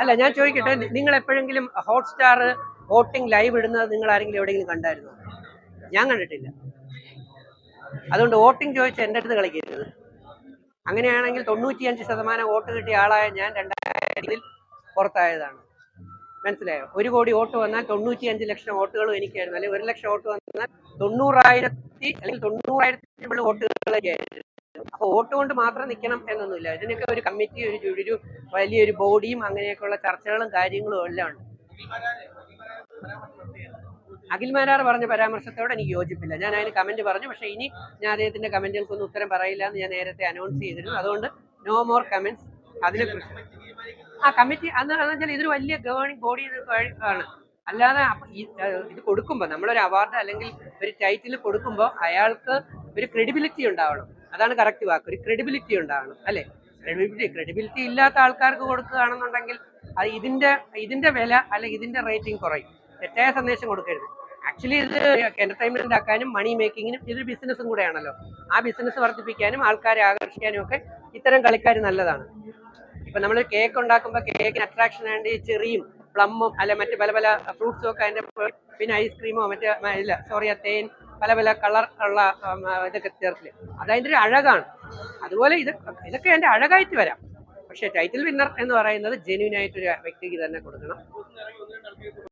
അല്ല ഞാൻ ചോദിക്കട്ടെ നിങ്ങൾ എപ്പോഴെങ്കിലും ഹോട്ട്സ്റ്റാർ വോട്ടിംഗ് ലൈവ് ഇടുന്നത് നിങ്ങൾ ആരെങ്കിലും എവിടെയെങ്കിലും കണ്ടായിരുന്നോ? ഞാൻ കണ്ടിട്ടില്ല. അതുകൊണ്ട് വോട്ടിംഗ് ചോദിച്ച് എന്റെ അടുത്ത് കളിക്കരുത്. അങ്ങനെയാണെങ്കിൽ തൊണ്ണൂറ്റിയഞ്ച് ശതമാനം വോട്ട് കിട്ടിയ ആളായ ഞാൻ രണ്ടായിരത്തിൽ പുറത്തായതാണ്. മനസ്സിലായോ? ഒരു കോടി വോട്ട് വന്നാൽ തൊണ്ണൂറ്റിയഞ്ച് ലക്ഷം വോട്ടുകളും എനിക്കായിരുന്നു. അല്ലെങ്കിൽ ഒരു ലക്ഷം വോട്ട് വന്നാൽ തൊണ്ണൂറായിരത്തി അല്ലെങ്കിൽ തൊണ്ണൂറായിരത്തി മുകളിൽ വോട്ടുകളൊക്കെ ആയിരുന്നു അപ്പോൾ വോട്ട് കൊണ്ട് മാത്രം നിൽക്കണം എന്നൊന്നുമില്ല. ഇതിനൊക്കെ ഒരു കമ്മിറ്റി ഒരു ഒരു വലിയൊരു ബോഡിയും അങ്ങനെയൊക്കെയുള്ള ചർച്ചകളും കാര്യങ്ങളും എല്ലാം ഉണ്ട്. അഖിൽ മാരാർ പറഞ്ഞ പരാമർശത്തോട് എനിക്ക് യോജിപ്പില്ല. ഞാൻ അതിന് കമന്റ് പറഞ്ഞു പക്ഷേ ഇനി ഞാൻ അദ്ദേഹത്തിന്റെ കമന്റുകൾക്കൊന്നും ഉത്തരം പറയില്ല എന്ന് ഞാൻ നേരത്തെ അനൗൺസ് ചെയ്തിരുന്നു. അതുകൊണ്ട് നോ മോർ കമന്റ്സ് അതിനെക്കുറിച്ച്. ആ കമ്മിറ്റി അന്ന് എന്ന് വെച്ചാൽ ഇതൊരു വലിയ ഗവേണിംഗ് ബോഡി ആണ്. അല്ലാതെ അപ്പ- ഇത് കൊടുക്കുമ്പോൾ നമ്മളൊരു അവാർഡ് അല്ലെങ്കിൽ ഒരു ടൈറ്റിൽ കൊടുക്കുമ്പോൾ അയാൾക്ക് ഒരു ക്രെഡിബിലിറ്റി ഉണ്ടാവണം. അതാണ് കറക്റ്റ് വാക്ക്. ഒരു ക്രെഡിബിലിറ്റി ഉണ്ടാകണം അല്ലെ? ക്രെഡിബിലിറ്റി ക്രെഡിബിലിറ്റി ഇല്ലാത്ത ആൾക്കാർക്ക് കൊടുക്കുകയാണെന്നുണ്ടെങ്കിൽ അത് ഇതിന്റെ ഇതിന്റെ വില അല്ലെങ്കിൽ ഇതിന്റെ റേറ്റിംഗ് കുറയും. തെറ്റായ സന്ദേശം കൊടുക്കരുത്. ആക്ച്വലി ഇത് എന്റർടൈൻമെന്റ് ആക്കാനും മണി മേക്കിങ്ങിനും ഇതൊരു ബിസിനസ്സും കൂടെയാണല്ലോ. ആ ബിസിനസ് വർദ്ധിപ്പിക്കാനും ആൾക്കാരെ ആകർഷിക്കാനും ഒക്കെ ഇത്തരം കളിക്കാർ നല്ലതാണ്. ഇപ്പൊ നമ്മൾ കേക്ക് ഉണ്ടാക്കുമ്പോൾ കേക്കിന് അട്രാക്ഷൻ വേണ്ടി ചെറിയും പ്ലമ്മും അല്ലെ മറ്റ് പല പല ഫ്രൂട്ട്സും ഒക്കെ അതിന്റെ പിന്നെ ഐസ്ക്രീമോ മറ്റേ ഇല്ല സോറി തേൻ പല പല കളർ ഉള്ള ഇതൊക്കെ ചേർത്തില്ലേ അത് അതിന്റെ ഒരു അഴകാണ്. അതുപോലെ ഇത് ഇതൊക്കെ എന്റെ അഴകായിട്ട് വരാം. പക്ഷേ ടൈറ്റിൽ വിന്നർ എന്ന് പറയുന്നത് ജെന്യൂൻ ആയിട്ടൊരു വ്യക്തിക്ക് തന്നെ കൊടുക്കണം.